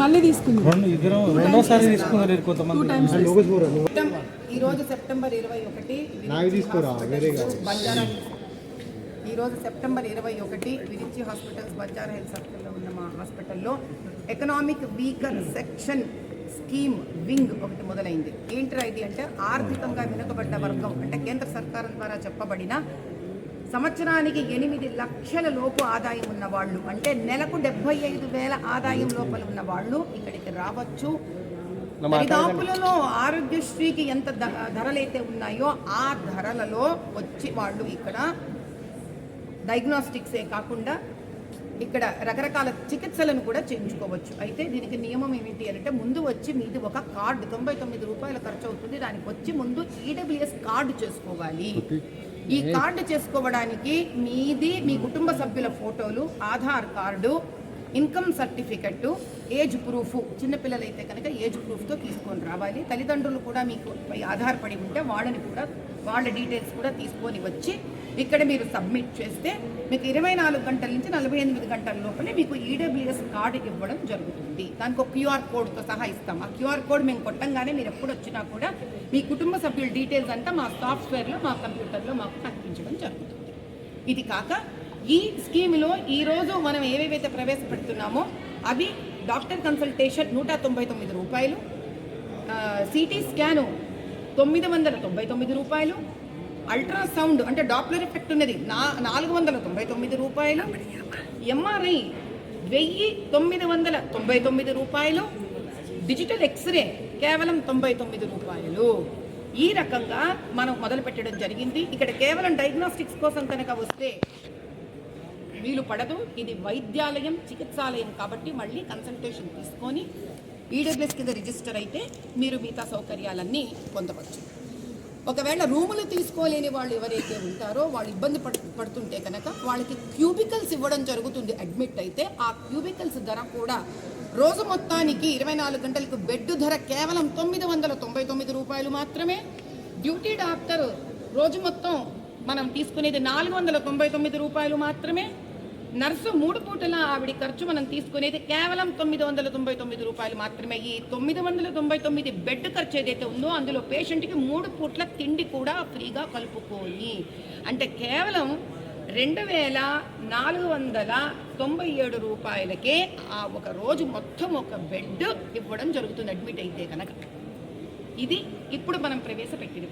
మళ్ళీ తీసుకుంది. ఈ రోజు సెప్టెంబర్ ఇరవై ఒకటి ఈ రోజు సెప్టెంబర్ ఇరవై ఒకటి విరిచి హాస్పిటల్స్ బంజారా హిల్స్ హాస్పిటల్లో ఉన్న మా హాస్పిటల్లో economic weaker section scheme wing ఒకటి మొదలైంది. ఏంట్రా ఇది అంటే ఆర్థికంగా వెనుకబడ్డ వర్గం అంటే కేంద్ర సర్కారం ద్వారా చెప్పబడిన సంవత్సరానికి ఎనిమిది లక్షల లోపు ఆదాయం ఉన్న వాళ్ళు అంటే నెలకు డెబ్బై ఐదు వేల ఆదాయం లోపల ఉన్న వాళ్ళు ఇక్కడికి రావచ్చు. దరిదాపులలో ఆరోగ్యశ్రీకి ఎంత ధరలైతే ఉన్నాయో ఆ ధరలలో వచ్చి వాళ్ళు ఇక్కడ డయాగ్నోస్టిక్సే కాకుండా ఇక్కడ రకరకాల చికిత్సలను కూడా చేయించుకోవచ్చు. అయితే దీనికి నియమం ఏమిటి అంటే ముందు వచ్చి మీది ఒక కార్డు తొంభై తొమ్మిది రూపాయల ఖర్చు అవుతుంది. దానికి వచ్చి ముందు ఈడబ్ల్యూఎస్ కార్డు చేసుకోవాలి. ఈ కార్డు చేసుకోవడానికి మీది మీ కుటుంబ సభ్యుల ఫోటోలు Aadhaar card income certificate age proof చిన్నపిల్లలైతే కనుక ఏజ్ ప్రూఫ్తో తీసుకొని రావాలి. తల్లిదండ్రులు కూడా మీకు పై ఆధారపడి ఉంటే వాళ్ళని కూడా వాళ్ళ డీటెయిల్స్ కూడా తీసుకొని వచ్చి ఇక్కడ మీరు సబ్మిట్ చేస్తే మీకు ఇరవై నాలుగు గంటల నుంచి నలభై ఎనిమిది గంటల లోపలే మీకు ఈడబ్ల్యూఎస్ కార్డు ఇవ్వడం జరుగుతుంది. దానికి ఒక క్యూఆర్ కోడ్తో సహా ఇస్తాం. ఆ క్యూఆర్ కోడ్ మేము కొట్టంగానే మీరు ఎప్పుడు వచ్చినా కూడా మీ కుటుంబ సభ్యుల డీటెయిల్స్ అంతా మా సాఫ్ట్వేర్లో మా కంప్యూటర్లో మాకు కనిపించడం జరుగుతుంది. ఇది కాక ఈ స్కీమ్లో ఈరోజు మనం ఏవేవైతే ప్రవేశపెడుతున్నామో అవి డాక్టర్ కన్సల్టేషన్ నూట తొంభై తొమ్మిది రూపాయలు సిటీ స్కాను తొమ్మిది వందల తొంభై తొమ్మిది రూపాయలు అల్ట్రాసౌండ్ అంటే డాప్లర్ ఎఫెక్ట్ ఉన్నది నా నాలుగు వందల తొంభై తొమ్మిది రూపాయలు ఎంఆర్ఐ వెయ్యి తొమ్మిది వందల తొంభై తొమ్మిది రూపాయలు డిజిటల్ ఎక్స్రే కేవలం తొంభై తొమ్మిది రూపాయలు. ఈ రకంగా మనం మొదలు పెట్టడం జరిగింది. ఇక్కడ కేవలం డయాగ్నోస్టిక్స్ కోసం కనుక వస్తే వీలు పడదు. ఇది వైద్యాలయం చికిత్సాలయం కాబట్టి మళ్ళీ కన్సల్టేషన్ తీసుకొని ఈడబ్ల్యూఎస్ కింద రిజిస్టర్ అయితే మీరు మిగతా సౌకర్యాలన్నీ పొందవచ్చు. ఒకవేళ రూములు తీసుకోలేని వాళ్ళు ఎవరైతే ఉంటారో వాళ్ళు ఇబ్బంది పడు పడుతుంటే కనుక వాళ్ళకి క్యూబికల్స్ ఇవ్వడం జరుగుతుంది. అడ్మిట్ అయితే ఆ క్యూబికల్స్ ధర కూడా రోజు మొత్తానికి ఇరవై నాలుగు గంటలకు బెడ్ ధర కేవలం తొమ్మిది వందల తొంభై తొమ్మిది రూపాయలు మాత్రమే. డ్యూటీ డాక్టర్ రోజు మొత్తం మనం తీసుకునేది నాలుగు వందల తొంభై తొమ్మిది రూపాయలు మాత్రమే. నర్సు మూడు పూటల ఆవిడ ఖర్చు మనం తీసుకునేది కేవలం తొమ్మిది వందల తొంభై తొమ్మిది రూపాయలు మాత్రమే. ఈ తొమ్మిది వందల తొంభై తొమ్మిది బెడ్ ఖర్చు ఏదైతే ఉందో అందులో పేషెంట్కి మూడు పూట్ల తిండి కూడా ఫ్రీగా కలుపుకొని అంటే కేవలం రెండు వేల నాలుగు వందల తొంభై ఏడు రూపాయలకే ఆ ఒక రోజు మొత్తం ఒక బెడ్ ఇవ్వడం జరుగుతుంది అడ్మిట్ అయితే కనుక ఇది ఇప్పుడు మనం ప్రవేశపెట్టింది